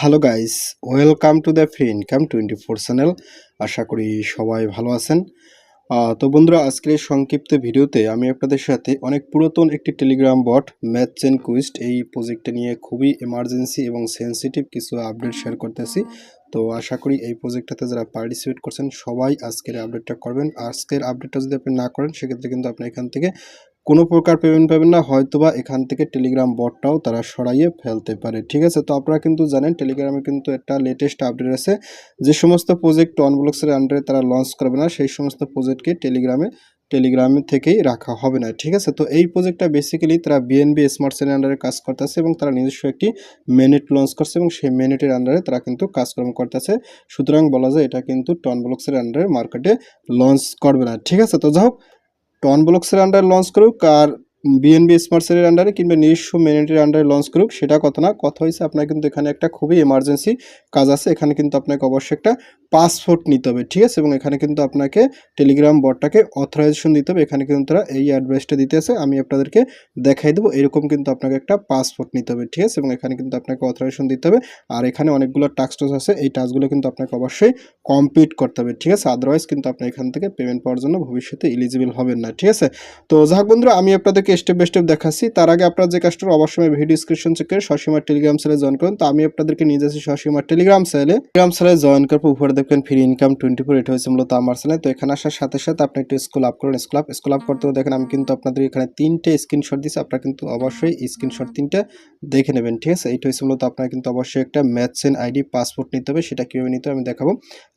Hello guys welcome to the free income twenty four channel আশা করি সবাই ভালো আছেন। তো বন্ধুরা, আজকের সংক্ষিপ্ত ভিডিওতে আমি আপনাদের সাথে অনেক পুরাতন একটি Telegram bot math chain quest এই প্রজেক্টটা নিয়ে খুবই এমার্জেন্সি এবং সেনসিটিভ কিছু আপডেট শেয়ার করতেছি। তো আশা করি এই প্রজেক্টটাতে যারা পার্টিসিপেট করছেন, সবাই আজকের আপডেটটা করবেন। আজকের আপডেটটা যদি আপনি না করেন, সেক্ষেত্রে কিন্তু আপনি এখান থেকে কোনো প্রকার পেমেন্ট পাবেন না, হয়তোবা এখান থেকে টেলিগ্রাম বটটাও তারা সরাইয়ে ফেলতে পারে, ঠিক আছে? তো আপনারা কিন্তু জানেন টেলিগ্রামে কিন্তু একটা লেটেস্ট আপডেট আছে, যে সমস্ত প্রজেক্ট অনব্লক্সের আন্ডারে তারা লঞ্চ করবে না, সেই সমস্ত প্রজেক্টকে টেলিগ্রামে টেলিগ্রাম থেকেই রাখা হবে না, ঠিক আছে? তো এই প্রজেক্টটা বেসিক্যালি তারা বিএনবি স্মার্ট সেলের আন্ডারে কাজ করতেছে এবং তারা নিজস্ব একটি মেনেট লঞ্চ করছে এবং সেই মেনেটের আন্ডারে তারা কিন্তু কাজকর্ম করতেছে। সুতরাং বলা যায় এটা কিন্তু টন ব্লক্সের আন্ডারে মার্কেটে লঞ্চ করবে না, ঠিক আছে? তো যাই হোক টন ব্লক আন্ডারে লঞ্চ করুক আর বিএনবি স্মার্ট সেলের আন্ডারে কিংবা নিজস্ব মেনেটের আন্ডারে লঞ্চ করুক, সেটা কথা না, কথা হয়েছে আপনার কিন্তু এখানে একটা খুবই এমার্জেন্সি কাজ আছে, এখানে কিন্তু আপনাকে অবশ্যই একটা পাসপোর্ট নিতে হবে, ঠিক আছে? এবং এখানে কিন্তু আপনাকে টেলিগ্রাম বটটাকে অথরাইজেশন দিতে হবে, এখানে কিন্তু তারা এই অ্যাড্রেসটা দিতে আছে, আমি আপনাদেরকে দেখাই দেবো, এরকম কিন্তু আপনাকে একটা পাসপোর্ট নিতে হবে, ঠিক আছে? এবং এখানে কিন্তু আপনাকে অথরাইজেশন দিতে হবে, আর এখানে অনেকগুলো টাস্ক টাস্ক আছে, এই টাস্কগুলো কিন্তু আপনাকে অবশ্যই কমপ্লিট করতে হবে, ঠিক আছে? আদারওয়াইজ কিন্তু আপনি এখান থেকে পেমেন্ট পাওয়ার জন্য ভবিষ্যতে এলিজিবল হবেন না, ঠিক আছে? তো যাক বন্ধুরা, আমি আপনাদেরকে স্টেপ বাই স্টেপ দেখাচ্ছি। তার আগে আপনার যে কাজটা অবশ্যই ভিডিও ডিসক্রিপশন চেক করে সসীমার টেলিগ্রাম সেলে জয়েন করুন। তো আমি আপনাদেরকে নিয়ে যাচ্ছি সসীমার টেলিগ্রাম সেলে টেলিগ্রাম সেলে জয়েন করার পর উপরে দেখবেন ফ্রি ইনকাম টোয়েন্টি ফোর এটা হচ্ছে মূলত আমার চ্যানেল তো এখানে আসার সাথে সাথে আপনি একটু স্কুল আপ করুন স্কুল আপ স্কুল আপ করতে দেখেন আমি কিন্তু আপনাদের এখানে তিনটে স্ক্রিনশট দিচ্ছি আপনারা কিন্তু অবশ্যই স্ক্রিনশট তিনটে দেখে নেবেন, ঠিক আছে? এইটা হচ্ছে মূলত আপনার কিন্তু অবশ্যই একটা ম্যাথসেন আইডি পাসপোর্ট নিতে হবে, সেটা কীভাবে নিতে হবে আমি দেখাবো।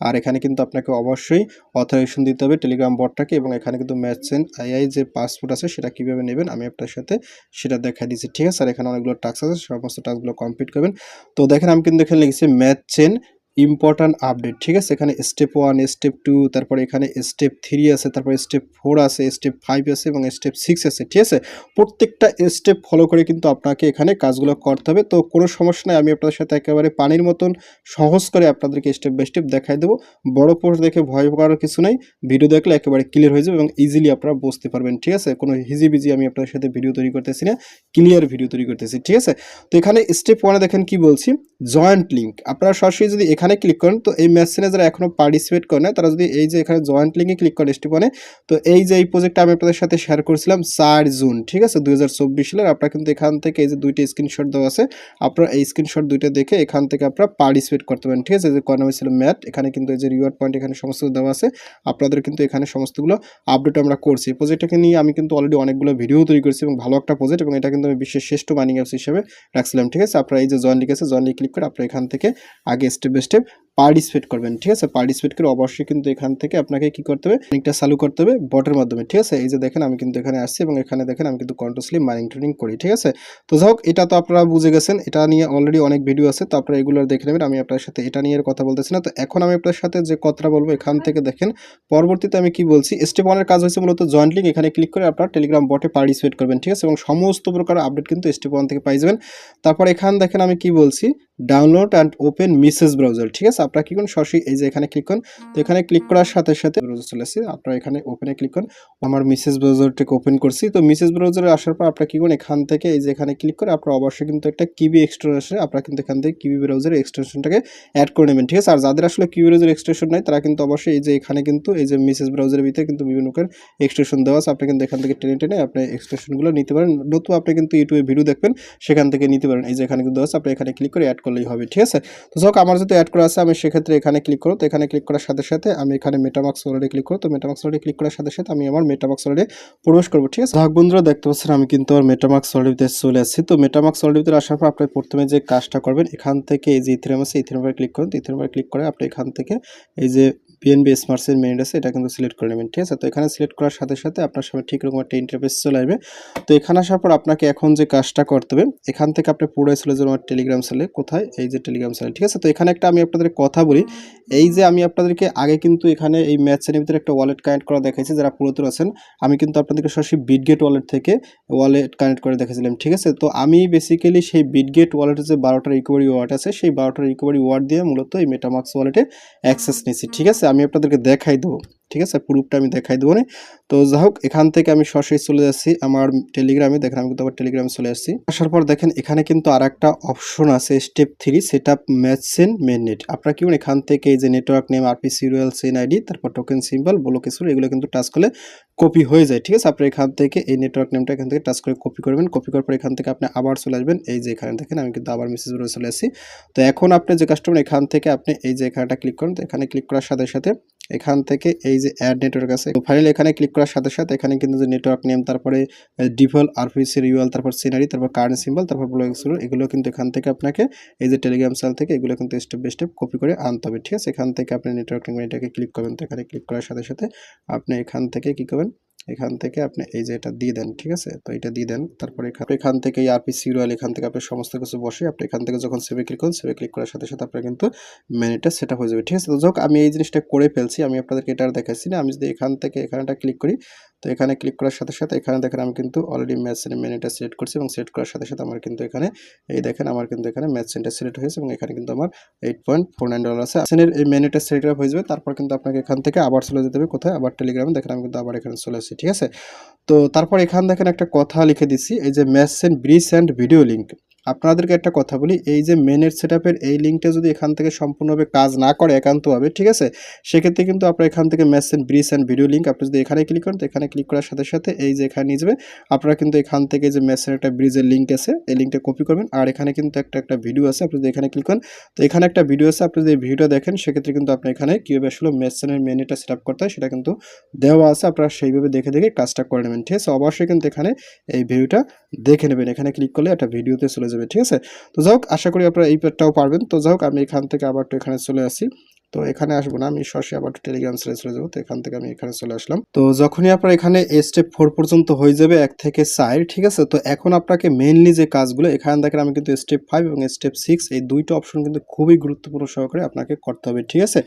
আর এখানে কিন্তু আপনাকে অবশ্যই অথরাইজেশন দিতে হবে টেলিগ্রাম বটটাকে এবং এখানে কিন্তু ম্যাথসেন আইআই যে পাসপোর্ট আছে, সেটা কীভাবে নেবেন আমি আপনার সাথে সেটা দেখা দিচ্ছি। ঠিক আছে? আর এখানে অনেকগুলো টাস্ক আছে, সমস্ত টাস্কগুলো কমপ্লিট করবেন। তো দেখেন, আমি কিন্তু এখানে লিখেছি ম্যাথ চেন ইম্পর্ট্যান্ট আপডেট ঠিক আছে? এখানে স্টেপ ওয়ান স্টেপ টু তারপরে এখানে স্টেপ থ্রি আছে, তারপরে স্টেপ ফোর আছে স্টেপ ফাইভ আছে এবং স্টেপ সিক্স আছে, ঠিক আছে? প্রত্যেকটা স্টেপ ফলো করে কিন্তু আপনাকে এখানে কাজগুলো করতে হবে। তো কোনো সমস্যা নেই, আমি আপনাদের সাথে একেবারে পানির মতন সহজ করে আপনাদেরকে স্টেপ বাই স্টেপ দেখাই দেবো। বড় পোস্ট দেখে ভয় পাওয়ার কিছু নেই। ভিডিও দেখলে একেবারে ক্লিয়ার হয়ে যাবে এবং ইজিলি আপনারা বুঝতে পারবেন, ঠিক আছে? কোনো হিজিবিজি আমি আপনাদের সাথে ভিডিও তৈরি করতেছি না ক্লিয়ার ভিডিও তৈরি করতেছি, ঠিক আছে? তো এখানে স্টেপ ওয়ানে দেখেন কি বলছি? জয়েন্ট লিঙ্ক আপনারা সরাসরি যদি এখানে ক্লিক করেন। তো এই মেসেজে যারা এখনও পার্টিসিপেট করে না তারা যদি এই যে এখানে জয়েন্ট লিঙ্কে ক্লিক করে স্টেপ ওয়ানে তো এই যে এই প্রজেক্টটা আমি আপনাদের সাথে শেয়ার করেছিলাম চার জুন, ঠিক আছে? দুই সালের। আপনারা কিন্তু এখান থেকে এই যে দুইটা স্ক্রিনশট দেওয়া আছে, আপনারা এই স্ক্রিনশট দুইটা দেখে এখান থেকে আপনারা পার্টিসিপেট করতে পারেন, ঠিক আছে? যে কয় নাম ছিল ম্যাথ এখানে কিন্তু এই যে রিওয়ার্ড পয়েন্ট এখানে সমস্ত দেওয়া আছে। আপনাদের কিন্তু এখানে সমস্তগুলো আপডেট আমরা করছি। প্রজেক্টটাকে নিয়ে আমি কিন্তু অলরেডি অনেকগুলো ভিডিও তৈরি করেছি এবং ভালো একটা প্রজেক্ট এবং এটা কিন্তু আমি বিশ্বের শ্রেষ্ঠ মাইনিং অ্যাপস হিসেবে রাখছিলাম, ঠিক আছে? আপনারা এই যে জয়েন লিখেছে জয়েন লিখ ক্লিক করে আপনারা এখান থেকে আগে স্টেপ বাই স্টেপ পার্টিসিপেট করবেন, ঠিক আছে? পার্টিসিপেট করে অবশ্যই কিন্তু এখান থেকে আপনাকে কি করতে হবে? লিঙ্কটা চালু করতে হবে বটের মাধ্যমে, ঠিক আছে? এই যে দেখেন, আমি কিন্তু এখানে আসছি এবং এখানে দেখেন, আমি কিন্তু কন্টিনিউসলি মাইনিং ট্রেনিং করি, ঠিক আছে? তো যাই হোক, এটা তো আপনারা বুঝে গেছেন, এটা নিয়ে অলরেডি অনেক ভিডিও আছে, তো আপনারা এগুলো দেখে নেবেন, আমি আপনার সাথে এটা নিয়ে কথা বলতেছি না। তো এখন আমি আপনার সাথে যে কথাটা বলব, এখান থেকে দেখেন, পরবর্তীতে আমি কি বলছি স্টেপ ওয়ানের কাজ হচ্ছে মূলত জয়েন্ট লিঙ্ক এখানে ক্লিক করে আপনারা টেলিগ্রাম বটে পার্টিসিপেট করবেন, ঠিক আছে? এবং সমস্ত প্রকার আপডেট কিন্তু স্টেপ ওয়ান থেকে পাই যাবেন। তারপর এখান দেখেন, আমি কি বলছি download and open Mises browser ঠিক আছে? আপনারা কি করুন? সরাসরি এই যে এখানে ক্লিক করুন। তো এখানে ক্লিক করার সাথে সাথে ব্রাউজার চলে আসছে। আপনারা এখানে ওপেনে ক্লিক করুন। আমার মিসেস ব্রাউজারটাকে ওপেন করছি। তো মিসেস ব্রাউজারে আসার পর আপনারা কি করুন? এখান থেকে এই যে এখানে ক্লিক করে আপনারা অবশ্যই কিন্তু একটা কিবি এক্সটেনশন আপনারা কিন্তু এখান থেকে কিবি ব্রাউজারের এক্সটেনশনটাকে অ্যাড করে নেবেন, ঠিক আছে? আর যাদের আসলে কিবি ব্রাউজার এক্সটেনশন নাই, তারা কিন্তু অবশ্যই এই যে এখানে কিন্তু এই যে মিসেস ব্রাউজারের ভিতরে কিন্তু বিভিন্ন প্রকার এক্সটেনশন দেওয়া আছে। আপনি কিন্তু এখান থেকে টেনে টেনে আপনি এক্সটেনশনগুলো নিতে পারেন। নতুন আপনি কিন্তু ইউটিউবে ভিডিও দেখবেন, সেখান থেকে নিতে পারেন। এই যে এখানে কিন্তু দেওয়া আছে, আপনি এখানে ক্লিক করে অ্যাড করলেই হবে, ঠিক আছে? তো যাক আমার যদি অ্যাড করা আছে, আমি সেক্ষেত্রে এখানে ক্লিক করো। তো এখানে ক্লিক করার সাথে সাথে আমি এখানে মেটামাক্স অলরেডি ক্লিক করো। তো মেটামাক্স অলরেডি ক্লিক করার সাথে সাথে আমি আমার মেটামাক্স অলরেডি প্রবেশ করব, ঠিক আছে? ভাগ বন্ধুরা, দেখতে পাচ্ছেন আমি কিন্তু আমার মেটামাক্স অলরেডিতে চলে আসছি। তো মেটামাক্স অলরেডিতে আসার পর আপনি প্রথমে যে কাজটা করবেন, এখান থেকে এই যে ইথেরিয়াম আছে ইথেরিয়ামে ক্লিক করুন। ইথেরিয়ামে ক্লিক করে আপনি এখান থেকে এই যে পিএনবি স্মার্টসের মেরিট আছে, এটা কিন্তু সিলেক্ট করে নেবেন, ঠিক আছে? তো এখানে সিলেক্ট করার সাথে সাথে আপনার সামনে ঠিক রকম একটা ইন্টারফেস চলে আসবে। তো এখানে আসার পর আপনাকে এখন যে কাজটা করতে হবে, এখান থেকে আপনি পুরো চলে যাবেন আমার টেলিগ্রাম সেলে কোথায়? এই যে টেলিগ্রাম সেলে ঠিক আছে? তো এখানে একটা আমি আপনাদের কথা বলি, এই যে আমি আপনাদেরকে আগে কিন্তু এখানে এই শ্রেণির ভিতরে একটা ওয়ালেট কানেক্ট করা দেখাইছি, যারা পুরাতন আছেন, আমি কিন্তু আপনাদেরকে সরাসরি বিটগেট ওয়ালেট থেকে ওয়ালেট কানেক্ট করে দেখাছিলাম ঠিক আছে? তো আমি বেসিক্যালি সেই বিটগেট ওয়ালেটের যে বারোটা রিকভারি ওয়ার্ড আছে, সেই বারোটা রিকভারি ওয়ার্ড দিয়ে মূলত এই মেটামাক্স ওয়ালেটে অ্যাক্সেস নিয়েছি, ঠিক আছে? আমি আপনাদেরকে দেখাই দেবো। ঠিক আছে? প্রুফটা আমি দেখাই দেবো না। তো যাই হোক, এখান থেকে আমি সরাসরি চলে যাচ্ছি। আমার টেলিগ্রামে দেখেন আমি কিন্তু আবার টেলিগ্রামে চলে আসছি। আসার পর দেখেন, এখানে কিন্তু আর একটা অপশন আছে step three set up Matchain mainnet আপনারা কি এখান থেকে এই যে network name R P serial chain ID তারপর টোকেন সিম্বল বলো কিছু এগুলো কিন্তু টাচ করলে কপি হয়ে যায়, ঠিক আছে? আপনি এখান থেকে এই নেটওয়ার্ক নেমটা এখান থেকে টাচ করে কপি করবেন। কপি করার পর এখান থেকে আপনি আবার চলে আসবেন। এই যে এখানে দেখেন, আমি কিন্তু আবার মেসেজ করে চলে আসছি। তো এখন আপনি যে কাস্টমার এখান থেকে আপনি এই যে এখানটা ক্লিক করেন। তো এখানে ক্লিক করার সাথে সাথে এখান থেকে এই যে অ্যাড নেটওয়ার্ক আছে ফাইনাল এখানে ক্লিক করার সাথে সাথে এখানে কিন্তু যে নেটওয়ার্ক নেম তারপরে ডিফল আরপিসির ইউএল তারপর সিনারি তারপর কারেন্ট সিম্বল তারপর ব্লগ এগুলো কিন্তু এখান থেকে আপনাকে এই যে টেলিগ্রাম চ্যানেল থেকে এগুলো কিন্তু স্টেপ বাই স্টেপ কপি করে আনতে হবে, ঠিক আছে? এখান থেকে আপনি নেটওয়ার্ক নেম এটাকে ক্লিক করবেন, তো এখানে ক্লিক করার সাথে সাথে আপনি এখান থেকে কি করবেন? এখান থেকে আপনি এই যে এটা দিয়ে দেন, ঠিক আছে? তো এটা দিয়ে দেন, তারপরে এখান থেকে আরপি সিরিয়াল এখান থেকে আপনি সমস্ত কিছু বসে আপনি এখান থেকে যখন সেভে ক্লিক করুন সেভে ক্লিক করার সাথে সাথে আপনার কিন্তু মেনুটা সেট হয়ে যাবে, ঠিক আছে? তো যাক আমি এই জিনিসটা করে ফেলছি, আমি আপনাদেরকে এটা আর দেখাচ্ছি না, আমি যদি এখান থেকে এখানটা ক্লিক করি তো এখানে ক্লিক করার সাথে সাথে এখানে দেখেন আমি কিন্তু অলরেডি ম্যাচ মেনুটা সিলেক্ট করছি এবং সিলেক্ট করার সাথে সাথে আমার কিন্তু এখানে, এই দেখেন আমার কিন্তু এখানে ম্যাচ সেন্টার সিলেক্ট হয়েছে এবং এখানে কিন্তু আমার eight point four nine dollar আছে। আসেনের এই মেনুটা সিলেক্ট হয়ে যাবে, তারপর কিন্তু আপনাকে এখান থেকে আবার চলে যেতে হবে কোথায়? আবার টেলিগ্রামে দেখেন আমি কিন্তু আবার এখানে চলে আসছি, ঠিক আছে? তো তারপর এখান দেখেন একটা কথা লিখে দিচ্ছি, এই যে Matchain bridge and video link আপনাদেরকে একটা কথা বলি, এই যে মেনের সেট এই লিঙ্কটা যদি এখান থেকে সম্পূর্ণভাবে কাজ না করে একান্তভাবে, ঠিক আছে? সেক্ষেত্রে কিন্তু আপনার এখান থেকে Matchain bridge and video link আপনি যদি এখানে ক্লিক করেন, তো এখানে ক্লিক করার সাথে সাথে এই যে এখানে যাবে, আপনারা কিন্তু এখান থেকে যে মেসের একটা ব্রিজের লিঙ্ক আছে, এই লিঙ্কটা কপি করবেন। আর এখানে কিন্তু একটা একটা ভিডিও আছে, আপনি যদি এখানে ক্লিক করেন, তো এখানে একটা ভিডিও আছে, আপনি যদি ভিডিওটা দেখেন, সেক্ষেত্রে কিন্তু আপনি এখানে কীভাবে আসলে মেসেনের মেনুটা সেট আপ করতে হয়, সেটা কিন্তু দেওয়া আছে, আপনারা সেইভাবে দেখে দেখে কাজটা করে নেবেন, ঠিক আছে? অবশ্যই কিন্তু এখানে এই ভিডিওটা দেখে নেবেন। এখানে ক্লিক করলে একটা ভিডিওতে চলে যাবে, ঠিক আছে? তো যাই হোক, আশা করি আপনারা এই পেটটাও পারবেন। তো যাই হোক, আমি এখান থেকে আবার তো এখানে চলে আসি। তো এখানে আসব না, আমি সরাসরি আবার টেলিগ্রাম সেলে চলে যাব। তো এখান থেকে আমি এখানে চলে আসলাম। তো যখনই আপনার এখানে স্টেপ ফোর পর্যন্ত হয়ে যাবে, এক থেকে চার, ঠিক আছে? তো এখন আপনাকে মেনলি যে কাজগুলো, এখানে দেখেন আমি কিন্তু স্টেপ ফাইভ এবং স্টেপ সিক্স এই দুইটা অপশন কিন্তু খুবই গুরুত্বপূর্ণ সহকারে আপনাকে করতে হবে, ঠিক আছে?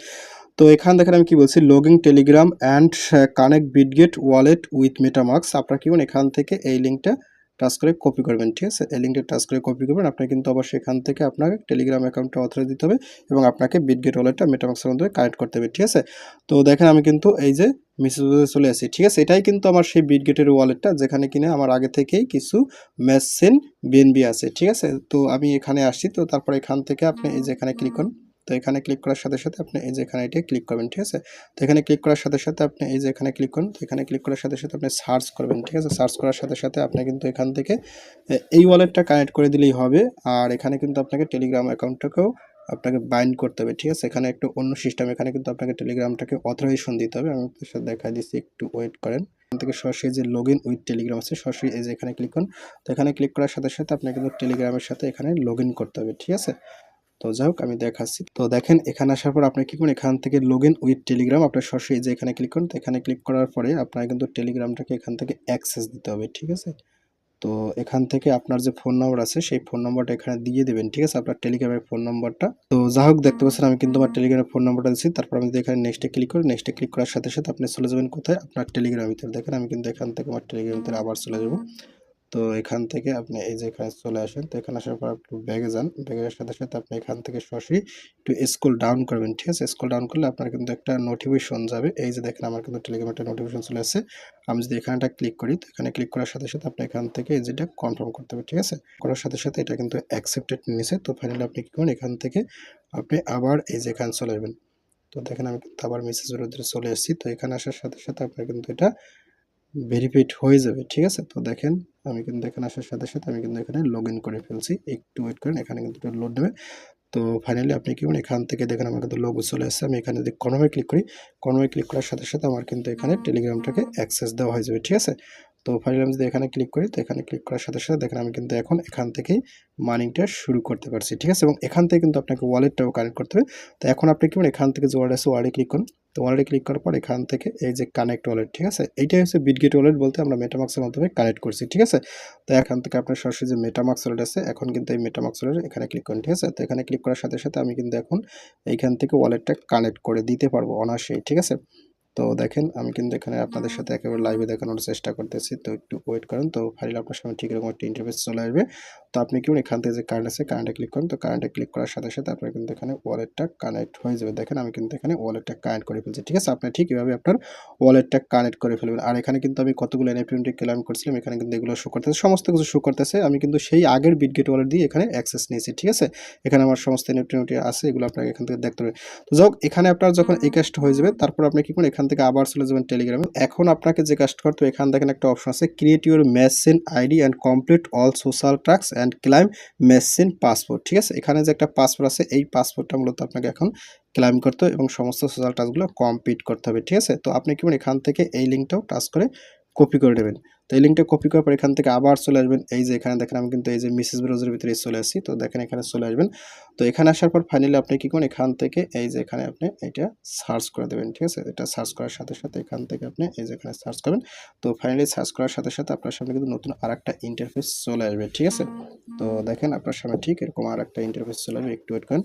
তো এখানে দেখেন আমি কি বলছি login Telegram and connect Bitget wallet with MetaMask আপনার কি এখান থেকে এই লিঙ্কটা টাচ করে কপি করবেন, ঠিক আছে? এই লিঙ্কটা টাচ করে কপি করবেন। আপনি কিন্তু আবার সেখান থেকে আপনাকে টেলিগ্রাম অ্যাকাউন্টটা অথরাইজ দিতে হবে এবং আপনাকে বিটগেট ওয়ালেটটা মেটামাক্সের মধ্যে কানেক্ট করতে হবে, ঠিক আছে? তো দেখেন আমি কিন্তু এই যে মেসেজ চলে আসি, ঠিক আছে? এটাই কিন্তু আমার সেই বিটগেটের ওয়ালেটটা যেখানে কিনে আমার আগে থেকেই কিছু মেসেন বিএনবি আছে, ঠিক আছে? তো আমি এখানে আসছি, তো তারপর এখান থেকে আপনি এই যে এখানে ক্লিক করুন। তো এখানে ক্লিক করার সাথে সাথে আপনি এই যে এখানে এটা ক্লিক করবেন, ঠিক আছে? তো এখানে ক্লিক করার সাথে সাথে আপনি এই যে এখানে ক্লিক করুন, তো এখানে ক্লিক করার সাথে সাথে আপনি সার্চ করবেন, ঠিক আছে? সার্চ করার সাথে সাথে আপনি কিন্তু এখান থেকে এই ওয়ালেটটা কানেক্ট করে দিলেই হবে। আর এখানে কিন্তু আপনাকে টেলিগ্রাম অ্যাকাউন্টটাকেও আপনাকে বাইন্ড করতে হবে, ঠিক আছে? এখানে একটু অন্য সিস্টেম এখানে কিন্তু আপনাকে টেলিগ্রামটাকে অথরাইজেশন দিতে হবে। আমি আপনার সাথে দেখা দিচ্ছি, একটু ওয়েট করেন। এখান থেকে সরাসরি যে লগ ইন উইথ টেলিগ্রাম আছে, সরাসরি এই যে এখানে ক্লিক করুন। তো এখানে ক্লিক করার সাথে সাথে আপনাকে কিন্তু টেলিগ্রামের সাথে এখানে লগ করতে হবে, ঠিক আছে? তো যাই হোক, আমি দেখাচ্ছি। তো দেখেন, এখানে আসার পর আপনি কি করুন এখান থেকে লগ ইন উইথ টেলিগ্রাম আপনার সরাসরি যে এখানে ক্লিক করুন, তো এখানে ক্লিক করার পরে আপনার কিন্তু টেলিগ্রামটাকে এখান থেকে অ্যাক্সেস দিতে হবে, ঠিক আছে? তো এখান থেকে আপনার যে ফোন নম্বর আছে, সেই ফোন নম্বরটা এখানে দিয়ে দেবেন, ঠিক আছে? আপনার টেলিগ্রামের ফোন নম্বরটা তো যা হোক, দেখতে পাচ্ছেন, আমি কিন্তু আমার টেলিগ্রামের ফোন নম্বরটা দিচ্ছি তারপর আমি এখানে নেক্সটে ক্লিক করি নেক্সটে ক্লিক করার সাথে সাথে আপনি চলে যাবেন কোথায়? আপনার টেলিগ্রাম ভিতরে। দেখেন, আমি কিন্তু এখান থেকে আমার টেলিগ্রাম ভিতরে আবার চলে যাব। তো এখান থেকে আপনি এই যে এখানে চলে আসেন, তো এখানে আসার পর একটু ব্যাগে যান। ব্যাগের সাথে সাথে আপনি এখান থেকে সরাসরি একটু স্কুল ডাউন করবেন, ঠিক আছে? স্কুল ডাউন করলে আপনার কিন্তু একটা নোটিফিকেশন যাবে। এই যে দেখেন আমার কিন্তু টেলিগ্রামে একটা নোটিফিকেশন চলে আসছে। আমি যদি এখানটা ক্লিক করি, তো এখানে ক্লিক করার সাথে সাথে আপনি এখান থেকে এই যেটা কনফার্ম করতে হবে, ঠিক আছে? করার সাথে সাথে এটা কিন্তু অ্যাকসেপ্টেড নিয়েছে তো ফাইনালি আপনি কী করেন এখান থেকে আপনি আবার এই যে এখানে চলে যাবেন তো দেখেন আমি কিন্তু আবার মেসেজের চলে এসেছি তো এখানে আসার সাথে সাথে আপনার কিন্তু এটা ভেরিফাইড হয়ে যাবে ঠিক আছে? তো দেখেন আমি কিন্তু এখানে আসার সাথে সাথে আমি কিন্তু এখানে লগ করে ফেলছি। একটু ওয়েট করেন এখানে কিন্তু লোড নেবে তো ফাইনালি আপনি কি এখান থেকে দেখেন আমার কিন্তু লোগো চলে আসছে। আমি এখানে যদি কনমে ক্লিক করি কনমে ক্লিক করার সাথে সাথে আমার কিন্তু এখানে টেলিগ্রামটাকে অ্যাক্সেস দেওয়া হয়ে যাবে ঠিক আছে? তো ফাইনালি আমি যদি এখানে ক্লিক করি, তো এখানে ক্লিক করার সাথে সাথে দেখেন আমি কিন্তু এখন এখান থেকেই মানিংটা শুরু করতে পারছি, ঠিক আছে? এবং এখান থেকে কিন্তু আপনাকে ওয়ালেটটাও কানেক্ট করতে হবে। তো এখন আপনি কি এখান থেকে যে ওয়ালেট আছে ওয়ালে ক্লিক করুন। তো ওয়ালেটে ক্লিক করার পর এখান থেকে এই যে কানেক্ট ওয়ালেট ঠিক আছে? এইটাই হচ্ছে বিটগেট ওয়ালেট বলতে আমরা মেটামাক্সের মাধ্যমে কানেক্ট করছি, ঠিক আছে? তো এখান থেকে আপনার সরাসরি যে মেটামাক্স ওয়ালেট আছে, এখন কিন্তু এই মেটামাক্স ওয়ালেট এখানে ক্লিক করুন, ঠিক আছে? তো এখানে ক্লিক করার সাথে সাথে আমি কিন্তু এখন এইখান থেকে ওয়ালেটটা কানেক্ট করে দিতে পারব অনার্সেই ঠিক আছে? তো দেখেন, আমি কিন্তু এখানে আপনাদের সাথে একেবারে লাইভে দেখানোর চেষ্টা করতেছি। তো একটু ওয়েট করেন। তো ফাইল আপনার সামনে ঠিক এরকম একটা ইন্টারফেস চলে আসবে। তো আপনি কি এখান থেকে যে কারেন্ট আছে কারেন্টে ক্লিক করেন। তো কারেন্টে ক্লিক করার সাথে সাথে আপনার কিন্তু এখানে ওয়ালেটটা কানেক্ট হয়ে যাবে। দেখেন আমি কিন্তু এখানে ওয়ালেটটা কানেক্ট করে ফেলছি। ঠিক আছে? আপনি ঠিক এভাবে আপনার ওয়ালেটটা কানেক্ট করে ফেলবেন। আর এখানে কিন্তু আমি কতগুলো এনএফটি ক্লেম করছিলাম, এখানে কিন্তু এগুলো শো করতেছে। সমস্ত কিছু শো করতেছে। আমি কিন্তু সেই আগের বিটগেট ওয়ালেট দিয়ে এখানে অ্যাক্সেস নিয়েছি। ঠিক আছে? এখানে আমার সমস্ত এনএফটি আছে, এগুলো আপনাকে এখান থেকে দেখতে হবে। তো যাই এখানে আপনার যখন এই কাজটা হয়ে যাবে, তারপর আপনি কি করুন, এখান থেকে আবার চলে যাবেন টেলিগ্রামে এখন আপনাকে যে কাজটা করতে এখান দেখেন একটা অপশন আছে create your Matchain ID and complete all social tasks and claim Matchain passport ঠিক আছে? এখানে যে একটা পাসপোর্ট আছে, এই পাসপোর্টটা মূলত আপনাকে এখন ক্লাইম করতে হবে এবং সমস্ত সোশ্যাল টাস্কগুলো কমপ্লিট করতে হবে, ঠিক আছে? তো আপনি কি করুন এখান থেকে এই লিঙ্কটাও টাচ করে কপি করে নেবেন। তো এই লিঙ্কটা কপি করার পর এখান থেকে আবার চলে আসবেন। এই যে এখানে দেখেন আমি কিন্তু এই যে মিসেস ব্রাউজারের ভিতরে চলে আসি তো দেখেন এখানে চলে আসবেন। তো এখানে আসার পর ফাইনালি আপনি কি করুন, এখান থেকে এই যে এখানে আপনি এটা সার্চ করে দেবেন, ঠিক আছে? এটা সার্চ করার সাথে সাথে এখান থেকে আপনি এই যে এখানে সার্চ করবেন। তো ফাইনালি সার্চ করার সাথে সাথে আপনার সামনে কিন্তু নতুন আর একটা ইন্টারফেস চলে আসবে, ঠিক আছে? তো দেখেন আপনার সামনে ঠিক এরকম আর একটা ইন্টারফেস চলে আসবে। একটু ওয়েট করেন।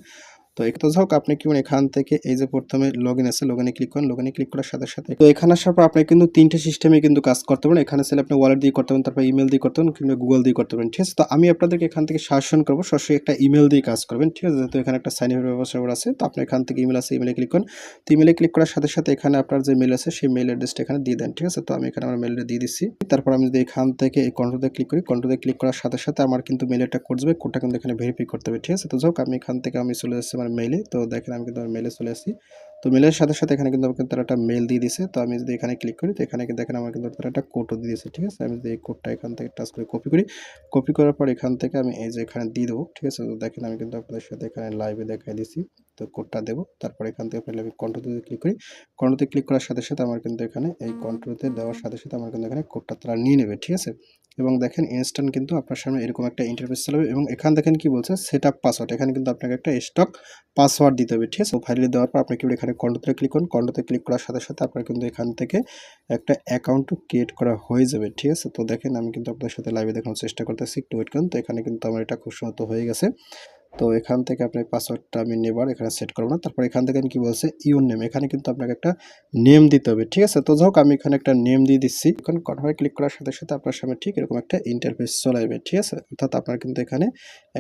তো একটু হোক আপনি কি এখান থেকে এই যে প্রথমে লগ ইন আছে লগ ইনে ক্লিক করেন লগ ইনে ক্লিক করার সাথে সাথে তো এখানে আসার পর আপনি কিন্তু তিনটে সিস্টেমে কিন্তু কাজ করতে পারেন। এখানে ছেলে আপনি ওয়ালেট দিয়ে করতে পারেন, তারপর ইমেল দিয়ে করতে পারেন কিংবা গুগল দিয়ে করতে পারেন, ঠিক আছে? তো আমি আপনাদেরকে এখান থেকে শাসন করব, সরাসরি একটা ইমেল দিয়ে কাজ করবেন, ঠিক আছে? যেহেতু এখানে একটা সাইন ইন ব্যবস্থা আছে, তো আপনি এখান থেকে ইমেল আছে ইমেলে ক্লিক করেন। তো ইমেলে ক্লিক করার সাথে সাথে এখানে আপনার যে মেল আছে, সেই মেল অ্যাড্রেসটা এখানে দিয়ে দেন, ঠিক আছে? তো আমি এখানে আমার মেলটা দিয়ে দিচ্ছি। তারপর আমি যদি এখান থেকে এই কন্ট্রোতে ক্লিক করি কন্ট্রোতে ক্লিক করার সাথে সাথে আমার কিন্তু মেলে একটা কোড যাবে কোডটা কিন্তু এখানে ভেরিফাই করতে হবে, ঠিক আছে? তো যাক আমি এখান থেকে আমি চলে যাচ্ছি আমার মেলে তো দেখেন আমি কিন্তু আমার মেলে চলে আসি তো মেলের সাথে সাথে এখানে কিন্তু আমাকে তারা একটা মেল দিয়ে দিছে। তো আমি যদি এখানে ক্লিক করি, তো এখানে কিন্তু দেখেন আমার কিন্তু তারা একটা কোডও দিয়ে দিয়েছে ঠিক আছে? আমি যদি এই কোডটা এখান থেকে টাচ করে কপি করি কপি করার পর এখান থেকে আমি এই যে এখানে দিয়ে দেবো, ঠিক আছে? তো দেখেন আমি কিন্তু আপনাদের সাথে এখানে লাইভে দেখাই দিছি। তো কোডটা দেবো। তারপর এখান থেকে আপনি আমি কন্ট্রোতে ক্লিক করি। কন্ট্রোতে ক্লিক করার সাথে সাথে আমার কিন্তু এখানে এই কন্ট্রোতে দেওয়ার সাথে সাথে আমার কিন্তু এখানে কোডটা তারা নিয়ে নেবে ঠিক আছে? এবং দেখেন ইনস্ট্যান্ট কিন্তু আপনার সামনে এরকম একটা ইন্টারফেস চালাবে এবং এখান দেখেন কি বলছে? সেট আপ পাসওয়ার্ড এখানে কিন্তু আপনাকে একটা স্টক পাসওয়ার্ড দিতে হবে ঠিক আছে? ফাইলে দেওয়ার পর আপনি কি এখানে কন্ডোতে ক্লিক করুন। কন্ডোতে ক্লিক করার সাথে সাথে আপনার কিন্তু এখান থেকে একটা অ্যাকাউন্টও ক্রিয়েট করা হয়ে যাবে ঠিক আছে? তো দেখেন আমি কিন্তু আপনাদের সাথে লাইভে দেখানোর চেষ্টা করতেছি। একটু ওয়েট করুন। তো এখানে কিন্তু আমার এটা খুব সময় হয়ে গেছে। তো এখান থেকে আপনি পাসওয়ার্ডটা আমি নেবার, এখানে সেট করব না। তারপর এখান থেকে কি বলছে? ইউর নেম এখানে কিন্তু আপনাকে একটা নেম দিতে হবে, ঠিক আছে? তো যাই আমি এখানে একটা নেম দিয়ে দিচ্ছি। এখন কনফার্মে ক্লিক করার সাথে সাথে আপনার সামনে ঠিক এরকম একটা ইন্টারফেস চলে ঠিক আছে? অর্থাৎ আপনার কিন্তু এখানে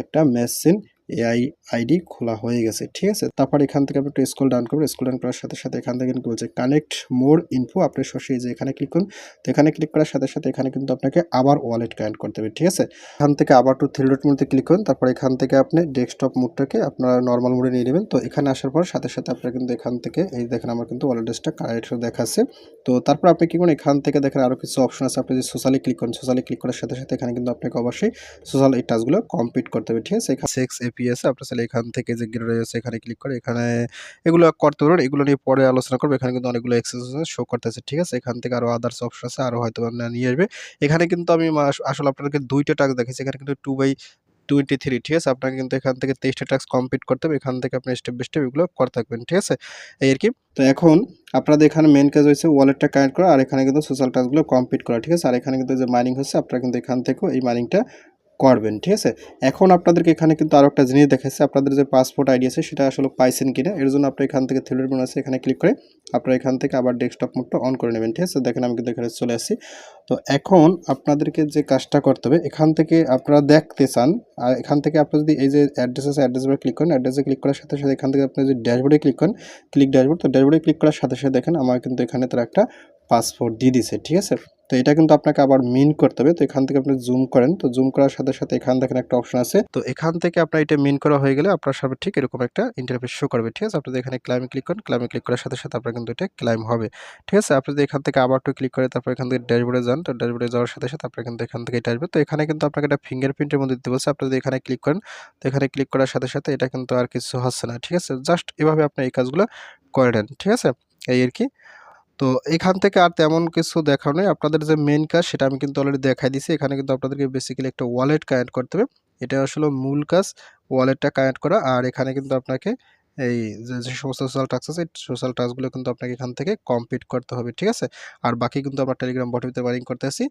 একটা মেশিন এআই আইডি খোলা হয়ে গেছে, ঠিক আছে? তারপর এখান থেকে আপনি একটু স্কুল ডাউন করবেন স্কুল ডাউন করার সাথে সাথে এখান থেকে কিন্তু বলছে কানেক্ট মোর ইনফো আপনি সরাসরি যে এখানে ক্লিক করুন, তো এখানে ক্লিক করার সাথে সাথে এখানে কিন্তু আপনাকে আবার ওয়ালেট কানেক্ট করতে হবে, ঠিক আছে? এখান থেকে আবার টু থ্রি ডট মোডে ক্লিক করুন, তারপর এখান থেকে আপনি ডেস্কটপ মোডটাকে আপনারা নর্মাল মোডে নিয়ে নেবেন, তো এখানে আসার পর সাথে সাথে আপনারা কিন্তু এখান থেকে, এই দেখেন আমার কিন্তু ওয়ালেট ডেস্কটা কানেক্ট দেখাচ্ছে, তো তারপর আপনি কি করুন, এখান থেকে দেখেন আরও কিছু অপশন আছে, আপনি যদি সোশ্যালি ক্লিক করেন সোশ্যালি ক্লিক করার সাথে সাথে এখানে কিন্তু আপনাকে অবশ্যই সোশ্যাল এই টাচগুলো কমপ্লিট করতে হবে, ঠিক আছে? সেক্স এপিএস আপনার চাইলে এখান থেকে যে গিরে রয়েছে এখানে ক্লিক করে এখানে এগুলো করতে পারবেন। এগুলো নিয়ে পরে আলোচনা করব। এখানে কিন্তু অনেকগুলো এক্সারসাইজ শো করতেছে, ঠিক আছে? এখান থেকে আরও আদার্স অপশন আছে আরও হয়তো নিয়ে আসবে। এখানে কিন্তু আমি আসলে আপনাদেরকে দুইটা টাস্ক দেখেছি এখানে কিন্তু টু বাই টোয়েন্টি থ্রি ঠিক আছে? আপনাকে কিন্তু এখান থেকে তেইশটা টাস্ক কমপ্লিট করতে হবে। এখান থেকে আপনি স্টেপ বাই স্টেপ এগুলো করে থাকবেন, ঠিক আছে? এই আর কি। তো এখন আপনাদের এখানে মেন কাজ হয়েছে ওয়ালেটটা কানেক্ট করা, আর এখানে কিন্তু সোশ্যাল টাস্কগুলো কমপ্লিট করা, ঠিক আছে? আর এখানে কিন্তু যে মাইনিং হচ্ছে, আপনারা কিন্তু এখান থেকেও এই মাইনিংটা করবেন, ঠিক আছে? এখন আপনাদেরকে এখানে কিন্তু আরও একটা জিনিস দেখাচ্ছে আপনাদের যে পাসপোর্ট আইডি আছে, সেটা আসলে পাইছেন কিনা? এর জন্য আপনার এখান থেকে থ্রিডের আছে, এখানে ক্লিক করে আপনারা এখান থেকে আবার ডেস্কটপ মোডটা অন করে নেবেন, ঠিক আছে? দেখেন আমি কিন্তু এখানে চলে আসি তো এখন আপনাদেরকে যে কাজটা করতে হবে, এখান থেকে আপনারা দেখতে চান, আর এখান থেকে আপনি যদি এই যে অ্যাড্রেস আছে অ্যাড্রেস ক্লিক করেন অ্যাড্রেসে ক্লিক করার সাথে সাথে এখান থেকে আপনি যদি ড্যাশবোর্ডে ক্লিক করেন ক্লিক ড্যাশবোর্ড তো ড্যাশবোর্ডে ক্লিক করার সাথে সাথে দেখেন, আমার কিন্তু এখানে তার একটা পাসপোর্ট দিয়ে দিছে, ঠিক আছে? তো এটা কিন্তু আপনাকে আবার মিন করতে হবে। তো এখান থেকে আপনি জুম করেন। তো জুম করার সাথে সাথে এখান দেখেন একটা অপশন আছে। তো এখান থেকে আপনার এটা মিন করা হয়ে গেলে আপনার সামনে ঠিক এরকম একটা ইন্টারফেস শো করবে, ঠিক আছে? আপনি এখানে ক্লাইমে ক্লিক করেন ক্লাইমে ক্লিক করার সাথে সাথে আপনার কিন্তু এটা ক্লাইম হবে, ঠিক আছে? আপনি যদি এখান থেকে আবার একটু ক্লিক করে তারপর এখান থেকে ড্যাশবোর্ডে যান, তো ড্যাশবোর্ডে যাওয়ার সাথে সাথে আপনার কিন্তু এখান থেকে এটা আসবে। তো এখানে কিন্তু আপনাকে একটা ফিঙ্গারপ্রিন্টের মধ্যে দিতে বলছে। আপনি যদি এখানে ক্লিক করেন, তো এখানে ক্লিক করার সাথে সাথে এটা কিন্তু আর কিছু হচ্ছে না, ঠিক আছে? জাস্ট এভাবে আপনি এই কাজগুলো করে নেন, ঠিক আছে? এই আর কি। তো এখান থেকে আর তেমন কিছু দেখা নেই। আপনাদের যে মেন কাজ সেটা আমি কিন্তু অলরেডি দেখাই দিছি এখানে কিন্তু আপনাদেরকে বেসিক্যালি একটা ওয়ালেট কানেক্ট করতে হবে। এটা আসলে মূল কাজ ওয়ালেটটা কানেক্ট করা। আর এখানে কিন্তু আপনাকে এই যে সমস্ত সোশ্যাল টাস্ক আছে সোশ্যাল টাস্কগুলো কিন্তু আপনাকে এখান থেকে কমপ্লিট করতে হবে, ঠিক আছে? আর বাকি কিন্তু আমরা টেলিগ্রাম বটের ভিতরে বারিং করতেছি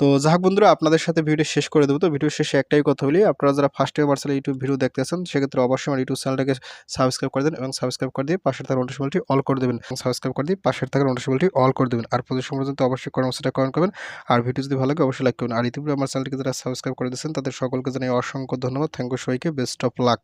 তো যাক বন্ধুরা, আপনাদের সাথে ভিডিও শেষ করে দেবো। তো ভিডিও শেষে একটাই কথা বলি, আপনারা যারা first time Marshal YouTube video দেখতেছেন, সেক্ষেত্রে অবশ্যই আমার ইউটিউব চ্যানেলটাকে সাবস্ক্রাইব করে দেন এবং সাবস্ক্রাইব করে দিয়ে পাশের থাকা নোটিফিকেশনটি অল করে দেবেন। সাবস্ক্রাইব করে দিয়ে পাশের থাকা নোটিফিকেশনটি অল করে দেবেন। আর প্রতি পর্যন্ত অবশ্যই কর্মসূচিটা কমেন্ট করবেন। আর ভিডিও যদি ভালো লাগে, অবশ্যই লাইক করবেন। আর ইতিপূর্বে আমার চ্যানেলটিকে যারা সাবস্ক্রাইব করে দিয়েছেন, তাদের সকলকে জানাই অসংখ্য ধন্যবাদ। থ্যাংক ইউ সবাইকে। Best of luck